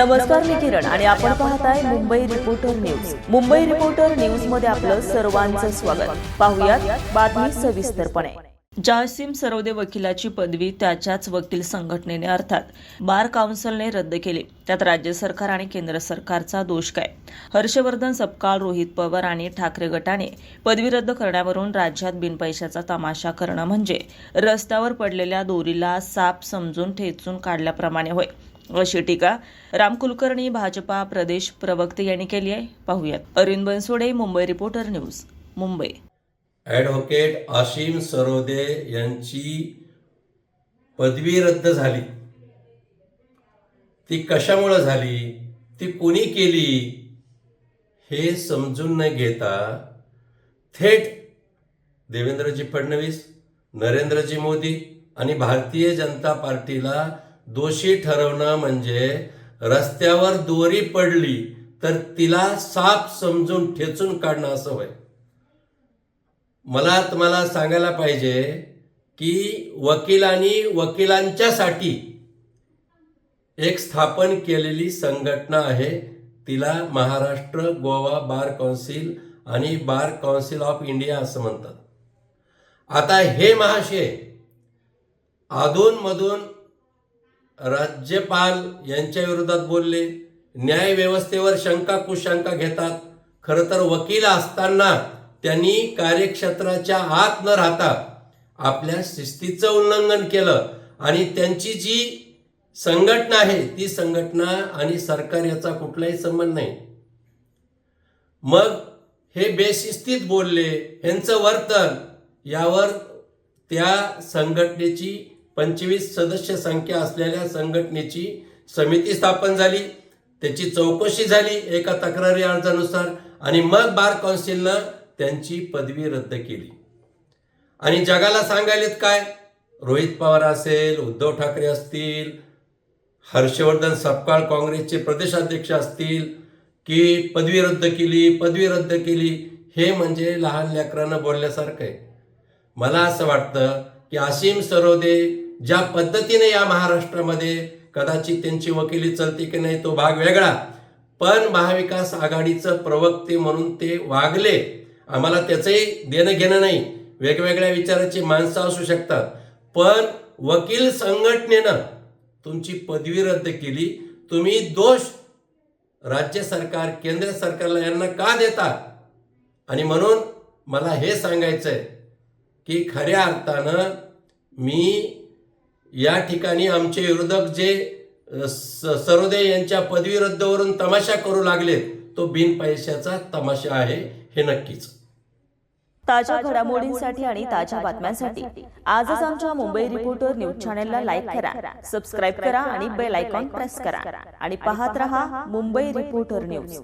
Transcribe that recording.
नमस्कार मी किरण. आणि आपण पाहताय Mumbai reporter news Mumbai reporter न्यूजमध्ये आपलं सर्वांचं स्वागत. पाहुयात बातमी सविस्तरपणे. जासिम सरोदे वकिलाची पदवी त्याच्याच वकील संघटनेने अर्थात बार काउन्सिलने रद्द केली. त्यात राज्य सरकार आणि केंद्र सरकारचा दोष काय? हर्षवर्धन सपकाळ रोहित पवार आणि ठाकरे गटाने पदवी रद्द करण्यावरून राज्यात बिनपैशाचा तमाशा करणं म्हणजे रस्त्यावर पडलेल्या दोरीला साप समजून ठेचून काढल्याप्रमाणे होय. अशी टीका राम कुलकर्णी भाजपा प्रदेश प्रवक्ते यांनी केली आहे. पाहूयात. Arvind Bansode Mumbai reporter news Mumbai. Advocate Ashim Sarode यांची पदवी रद्द झाली. ती कशामुळं झाली? ती कोणी केली? हे समजून न घेता थेट देवेंद्रजी फडणवीस नरेंद्रजी मोदी आणि भारतीय जनता पार्टीला दोषी ठरवणं म्हणजे रस्त्यावर दोरी पडली तर तिला साप समजून ठेचून काढणं असं होय. मला तुम्हाला सांगायला पाहिजे की वकिलांनी वकिलांच्यासाठी एक स्थापन केलेली संघटना आहे. तिला महाराष्ट्र गोवा बार कौन्सिल आणि बार काउन्सिल ऑफ इंडिया असं म्हणतात. आता हे महाशय अधूनमधून राज्यपाल यांच्या विरोधात बोलले. न्याय व्यवस्थेवर शंका कुशंका घेतात. खरं तर वकील असताना त्यांनी कार्यक्षेत्राच्या आत न राहता आपल्या शिस्तीचं उल्लंघन केलं आणि त्यांची जी संघटना आहे ती संघटना आणि सरकार याचा कुठलाही संबंध नाही. मग हे बेशिस्तीत बोलले यांचं वर्तन यावर त्या संघटनेची पंचवीस सदस्य संख्या असलेल्या संघटनेची समिती स्थापन झाली. त्याची चौकशी झाली एका तक्रारी अर्जानुसार आणि मग बार कौन्सिलनं त्यांची पदवी रद्द केली. आणि जगाला सांगायलेत काय? रोहित पवार असेल उद्धव ठाकरे असतील हर्षवर्धन सपकाळ काँग्रेसचे प्रदेशाध्यक्ष असतील की पदवी रद्द केली पदवी रद्द केली हे म्हणजे लहान लेकरांना बोलल्यासारखं आहे. मला असं वाटतं की असीम सरोदे ज्या पद्धतीने या महाराष्ट्रामध्ये कदाचित त्यांची वकिली चलते की नाही तो भाग वेगळा. पण महाविकास आघाडीचं प्रवक्ते म्हणून ते वागले आम्हाला त्याचंही देणं घेणं नाही. वेगवेगळ्या विचाराची माणसं असू शकतात. पण वकील संघटनेनं तुमची पदवी रद्द केली. तुम्ही दोष राज्य सरकार केंद्र सरकारला यांना का देता? आणि म्हणून मला हे सांगायचं आहे की खऱ्या अर्थानं मी या ठिकाणी आमचे विरोधक जे सरोदे यांच्या पदवी रद्दवरून तमाशा करू लागले तो बिनपैशाचा तमाशा आहे हे नक्कीच. ताज्या घडामोडींसाठी आणि ताज्या बातम्यांसाठी आजच आमच्या मुंबई रिपोर्टर न्यूज चॅनलला लाईक करा सबस्क्राईब करा आणि बेल आयकॉन प्रेस करा. आणि पाहत रहा मुंबई रिपोर्टर न्यूज.